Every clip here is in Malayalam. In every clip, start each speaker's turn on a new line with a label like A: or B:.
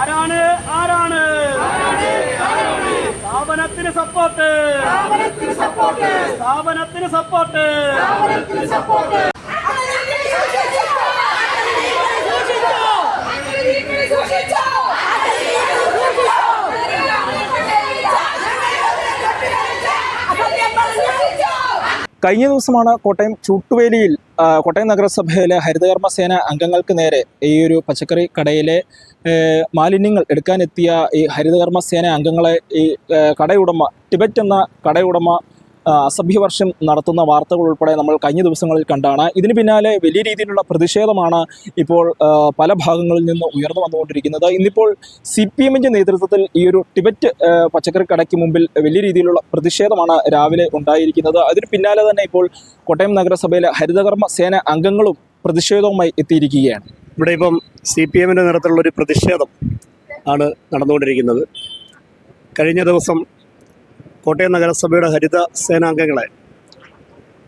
A: ആരാണ് ആരാണ്? സ്ഥാപനത്തിന് സപ്പോർട്ട്. സ്ഥാപനത്തിന് സപ്പോർട്ട്.
B: കഴിഞ്ഞ ദിവസമാണ് കോട്ടയം ചൂട്ടുവേലിയിൽ കോട്ടയം നഗരസഭയിലെ ഹരിതകർമ്മ സേന അംഗങ്ങൾക്ക് നേരെ ഈ ഒരു പച്ചക്കറി കടയിലെ മാലിന്യങ്ങൾ എടുക്കാനെത്തിയ ഈ ഹരിതകർമ്മ സേന അംഗങ്ങളെ ഈ കടയുടമ ടിബറ്റ് എന്ന കടയുടമ അസഭ്യവർഷം നടത്തുന്ന വാർത്തകൾ ഉൾപ്പെടെ നമ്മൾ കഴിഞ്ഞ ദിവസങ്ങളിൽ കണ്ടാണ്. ഇതിന് പിന്നാലെ വലിയ രീതിയിലുള്ള പ്രതിഷേധമാണ് ഇപ്പോൾ പല ഭാഗങ്ങളിൽ നിന്ന് ഉയർന്നു വന്നുകൊണ്ടിരിക്കുന്നത്. ഇന്നിപ്പോൾ സി പി എമ്മിന്റെ നേതൃത്വത്തിൽ ഈ ഒരു ടിബറ്റ് പച്ചക്കറി കടയ്ക്ക് മുമ്പിൽ വലിയ രീതിയിലുള്ള പ്രതിഷേധമാണ് രാവിലെ ഉണ്ടായിരിക്കുന്നത്. അതിന് പിന്നാലെ തന്നെ ഇപ്പോൾ കോട്ടയം നഗരസഭയിലെ ഹരിതകർമ്മ സേന അംഗങ്ങളും പ്രതിഷേധവുമായി എത്തിയിരിക്കുകയാണ്.
C: ഇവിടെ ഇപ്പം സി പി എമ്മിന്റെ നേതൃത്വത്തിലുള്ള ഒരു പ്രതിഷേധം ആണ് നടന്നുകൊണ്ടിരിക്കുന്നത്. കഴിഞ്ഞ ദിവസം കോട്ടയം നഗരസഭയുടെ ഹരിത സേനാംഗങ്ങളെ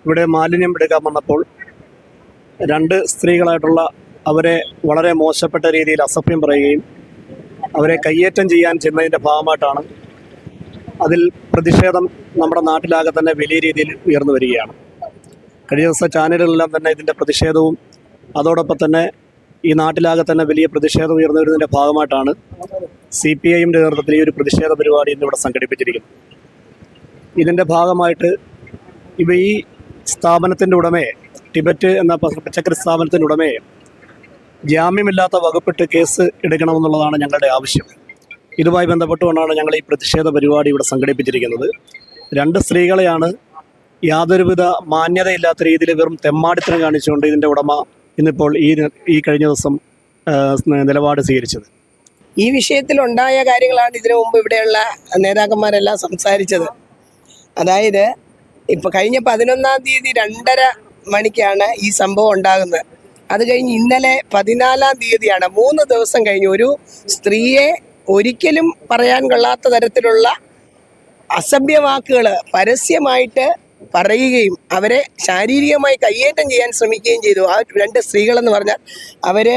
C: ഇവിടെ മാലിന്യം എടുക്കാൻ വന്നപ്പോൾ രണ്ട് സ്ത്രീകളായിട്ടുള്ള അവരെ വളരെ മോശപ്പെട്ട രീതിയിൽ അസഭ്യം പറയുകയും അവരെ കയ്യേറ്റം ചെയ്യാൻ ചെന്നതിന്റെ ഭാഗമായിട്ടാണ് അതിൽ പ്രതിഷേധം നമ്മുടെ നാട്ടിലാകെ തന്നെ വലിയ രീതിയിൽ ഉയർന്നു വരികയാണ്. കഴിഞ്ഞ ദിവസം ചാനലുകളെല്ലാം തന്നെ ഇതിന്റെ പ്രതിഷേധവും അതോടൊപ്പം തന്നെ ഈ നാട്ടിലാകെ തന്നെ വലിയ പ്രതിഷേധം ഉയർന്നു വരുന്നതിന്റെ ഭാഗമായിട്ടാണ് സി പി ഐയുടെ നേതൃത്വത്തിൽ ഈ ഒരു പ്രതിഷേധ പരിപാടി ഇന്നിവിടെ സംഘടിപ്പിച്ചിരിക്കുന്നത്. ഇതിന്റെ ഭാഗമായിട്ട് ഇവ ഈ സ്ഥാപനത്തിന്റെ ഉടമയെ ടിബറ്റ് എന്ന പച്ചക്കറി സ്ഥാപനത്തിന്റെ ഉടമയെ ജാമ്യമില്ലാത്ത വകുപ്പിട്ട് കേസ് എടുക്കണമെന്നുള്ളതാണ് ഞങ്ങളുടെ ആവശ്യം. ഇതുമായി ബന്ധപ്പെട്ടുകൊണ്ടാണ് ഞങ്ങൾ ഈ പ്രതിഷേധ പരിപാടി ഇവിടെ സംഘടിപ്പിച്ചിരിക്കുന്നത്. രണ്ട് സ്ത്രീകളെയാണ് യാതൊരുവിധ മാന്യതയില്ലാത്ത രീതിയിൽ വെറും തെമ്മാടിത്തരം കാണിച്ചുകൊണ്ട് ഇതിന്റെ ഉടമ ഇന്നിപ്പോൾ ഈ ഈ കഴിഞ്ഞ ദിവസം നിലപാട് സ്വീകരിച്ചത്.
D: ഈ വിഷയത്തിൽ ഉണ്ടായ കാര്യങ്ങളാണ് ഇതിനു മുമ്പ് ഇവിടെയുള്ള നേതാക്കന്മാരെല്ലാം സംസാരിച്ചത്. അതായത് ഇപ്പൊ കഴിഞ്ഞ പതിനൊന്നാം തീയതി രണ്ടര മണിക്കാണ് ഈ സംഭവം ഉണ്ടാകുന്നത്. അത് കഴിഞ്ഞ് ഇന്നലെ പതിനാലാം തീയതിയാണ് മൂന്ന് ദിവസം കഴിഞ്ഞ് ഒരു സ്ത്രീയെ ഒരിക്കലും പറയാൻ കൊള്ളാത്ത തരത്തിലുള്ള അസഭ്യവാക്കുകൾ പരസ്യമായിട്ട് പറയുകയും അവരെ ശാരീരികമായി കയ്യേറ്റം ചെയ്യാൻ ശ്രമിക്കുകയും ചെയ്തു. ആ രണ്ട് സ്ത്രീകളെന്ന് പറഞ്ഞാൽ അവർ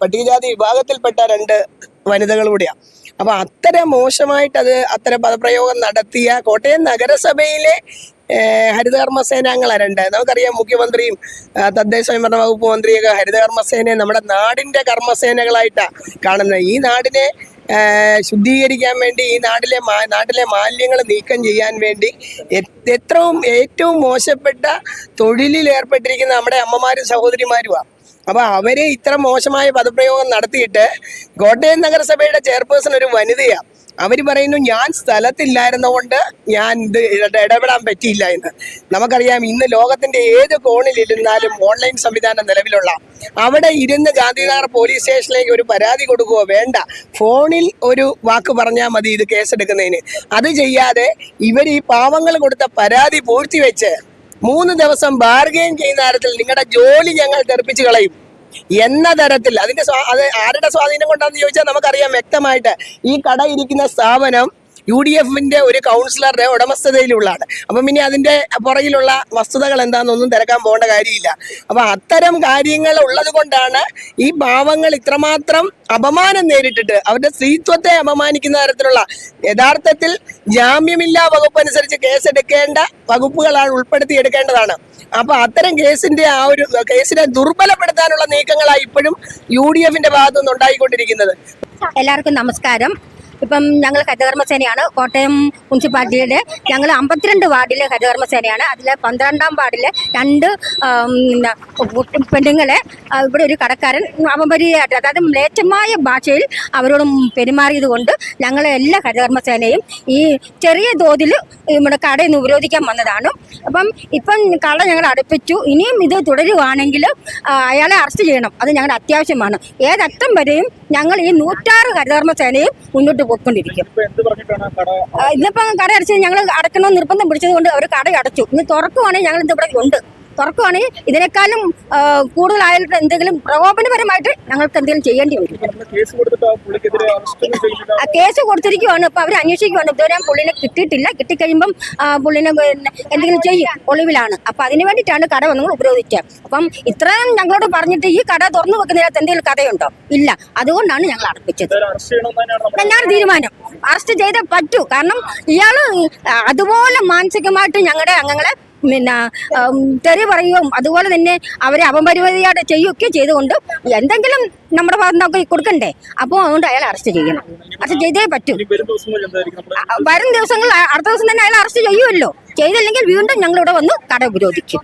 D: പട്ടികജാതി വിഭാഗത്തിൽപ്പെട്ട രണ്ട് വനിതകൾ കൂടിയാണ് അപ്പൊ അത്തരം അത് അത്തരം പദപ്രയോഗം നടത്തിയ കോട്ടയം നഗരസഭയിലെ ഏഹ്, ഹരിതകർമ്മ സേനാംഗങ്ങളാണ് രണ്ട്. നമുക്കറിയാം മുഖ്യമന്ത്രിയും തദ്ദേശ സ്വയംഭരണ വകുപ്പ് മന്ത്രിയൊക്കെ ഹരിതകർമ്മ സേനയെ നമ്മുടെ നാടിന്റെ കർമ്മസേനകളായിട്ടാണ് കാണുന്നത്. ഈ നാടിനെ ശുദ്ധീകരിക്കാൻ വേണ്ടി ഈ നാട്ടിലെ നാട്ടിലെ മാലിന്യങ്ങൾ നീക്കം ചെയ്യാൻ വേണ്ടി എത്രവും ഏറ്റവും മോശപ്പെട്ട തൊഴിലിൽ ഏർപ്പെട്ടിരിക്കുന്ന നമ്മുടെ അമ്മമാരും സഹോദരിമാരുമാണ് അപ്പൊ അവർ ഇത്ര മോശമായ പദപ്രയോഗം നടത്തിയിട്ട് കോട്ടയം നഗരസഭയുടെ ചെയർപേഴ്സൺ ഒരു വനിതയാണ് അവർ പറയുന്നു ഞാൻ സ്ഥലത്തില്ലായിരുന്നതുകൊണ്ട് ഞാൻ ഇത് ഇട- ഇടപെടാൻ പറ്റിയില്ല എന്ന്. നമുക്കറിയാം ഇന്ന് ലോകത്തിന്റെ ഏത് കോണിലിരുന്നാലും ഓൺലൈൻ സംവിധാനം നിലവിലുള്ള അവിടെ ഇരുന്ന് ഗാന്ധിനഗർ പോലീസ് സ്റ്റേഷനിലേക്ക് ഒരു പരാതി കൊടുക്കുകയോ വേണ്ട. ഫോണിൽ ഒരു വാക്ക് പറഞ്ഞാൽ മതി ഇത് കേസെടുക്കുന്നതിന്. അത് ചെയ്യാതെ ഇവർ ഈ പാവങ്ങൾ കൊടുത്ത പരാതി പൂഴ്ത്തിവെച്ച് മൂന്ന് ദിവസം ബാർഗെയിൻ ചെയ്യുന്ന തരത്തിൽ നിങ്ങളുടെ ജോലി ഞങ്ങൾ തെറിപ്പിച്ച് കളയും. എന്ന തരത്തിൽ. അതിന്റെ അത് ആരുടെ സ്വാധീനം കൊണ്ടാണെന്ന് ചോദിച്ചാൽ നമുക്കറിയാം വ്യക്തമായിട്ട്. ഈ കട ഇരിക്കുന്ന സ്ഥാപനം യു ഡി എഫിന്റെ ഒരു കൗൺസിലറുടെ ഉടമസ്ഥതയിലുള്ളതാണ്. അപ്പം പിന്നെ അതിന്റെ പുറകിലുള്ള വസ്തുതകൾ എന്താണെന്നൊന്നും തിരക്കാൻ പോകേണ്ട കാര്യമില്ല. അപ്പൊ അത്തരം കാര്യങ്ങൾ ഉള്ളത് കൊണ്ടാണ് ഈ ഭാവങ്ങൾ ഇത്രമാത്രം അപമാനം നേരിട്ടിട്ട് അവരുടെ സ്ത്രീത്വത്തെ അപമാനിക്കുന്ന തരത്തിലുള്ള യഥാർത്ഥത്തിൽ ജാമ്യമില്ലാ വകുപ്പ് അനുസരിച്ച് കേസെടുക്കേണ്ട വകുപ്പുകളാണ് ഉൾപ്പെടുത്തി എടുക്കേണ്ടതാണ്. അപ്പൊ അത്തരം കേസിന്റെ ആ ഒരു കേസിനെ ദുർബലപ്പെടുത്താനുള്ള നീക്കങ്ങളാണ് ഇപ്പോഴും യു ഡി എഫിന്റെ ഭാഗത്തു നിന്ന് ഉണ്ടായിക്കൊണ്ടിരിക്കുന്നത്
E: എല്ലാവർക്കും നമസ്കാരം. ഇപ്പം ഞങ്ങൾ ഹരിതകർമ്മസേനയാണ് കോട്ടയം മുനിസിപ്പാലിറ്റിയുടെ ഞങ്ങൾ അമ്പത്തിരണ്ട് വാർഡിലെ ഹരിതകർമ്മസേനയാണ് അതിൽ പന്ത്രണ്ടാം വാർഡിലെ രണ്ട് പെണ്ണുങ്ങളെ ഇവിടെ ഒരു കടക്കാരൻ അപമര്യാദയായിട്ട് അതായത് മ്ലേച്ഛമായ ഭാഷയിൽ അവരോട് പെരുമാറിയത് കൊണ്ട് ഞങ്ങളെ എല്ലാ ഹരിതകർമ്മസേനയും ഈ ചെറിയ തോതിൽ നമ്മുടെ കടയിൽ നിന്ന് ഉപരോധിക്കാൻ വന്നതാണ്. അപ്പം ഇപ്പം കട ഞങ്ങൾ അടുപ്പിച്ചു. ഇനിയും ഇത് തുടരുവാണെങ്കിൽ അയാളെ അറസ്റ്റ് ചെയ്യണം. അത് ഞങ്ങളുടെ അത്യാവശ്യമാണ്. ഏതറ്റം വരെയും ഞങ്ങൾ ഈ നൂറ്റാറ് ഹരിതകർമ്മസേനയും മുന്നോട്ട് പോയിക്കൊണ്ടിരിക്കും ആ, ഇന്നിപ്പം കട അടച്ച് ഞങ്ങൾ അടക്കണോ നിർബന്ധം പിടിച്ചത് കൊണ്ട് അവർ കട അടച്ചു. ഇന്ന് തുറക്കുവാണെങ്കിൽ ഞങ്ങൾ ഇന്ന് ഇവിടെ ഉണ്ട്. തുറക്കുവാണെങ്കിൽ ഇതിനേക്കാളും കൂടുതലായിട്ട് എന്തെങ്കിലും പ്രകോപനപരമായിട്ട് ഞങ്ങൾക്ക് എന്തെങ്കിലും ചെയ്യേണ്ടി വരും.
B: കേസ്
E: കൊടുത്തിരിക്കുവാണ്. ഇപ്പൊ അവർ അന്വേഷിക്കുവാണ്. ഇതുവരെ പുള്ളിനെ കിട്ടിയിട്ടില്ല. കിട്ടിക്കഴിയുമ്പം പുള്ളിനെ എന്തെങ്കിലും ചെയ്യും. ഒളിവിലാണ്. അപ്പൊ അതിന് വേണ്ടിയിട്ടാണ് കട വന്നു ഉപരോധിച്ചത് അപ്പം ഇത്രയും ഞങ്ങളോട് പറഞ്ഞിട്ട് ഈ കട തുറന്നു വെക്കുന്നതിനകത്ത് എന്തെങ്കിലും കഥയുണ്ടോ? ഇല്ല. അതുകൊണ്ടാണ് ഞങ്ങൾ
B: അർപ്പിച്ചത്
E: ഞാൻ തീരുമാനം. അറസ്റ്റ് ചെയ്തേ പറ്റൂ. കാരണം ഇയാൾ അതുപോലെ മാനസികമായിട്ട് ഞങ്ങളുടെ അംഗങ്ങളെ പിന്നെ തെറി പറയുകയും അതുപോലെ തന്നെ അവരെ അപമര്യാദയായിട്ട് ചെയ്യുകയൊക്കെ ചെയ്തുകൊണ്ട് എന്തെങ്കിലും നമ്മുടെ ഭാഗത്ത് നമുക്ക് കൊടുക്കണ്ടേ? അപ്പോൾ അതുകൊണ്ട് അയാൾ അറസ്റ്റ് ചെയ്യണം. അറസ്റ്റ് ചെയ്തേ പറ്റൂ.
B: വരും ദിവസങ്ങളിൽ
E: അടുത്ത ദിവസം തന്നെ അയാൾ അറസ്റ്റ് ചെയ്യുമല്ലോ. ചെയ്തില്ലെങ്കിൽ വീണ്ടും ഞങ്ങൾ ഇവിടെ വന്ന് കട ഉപരോധിക്കും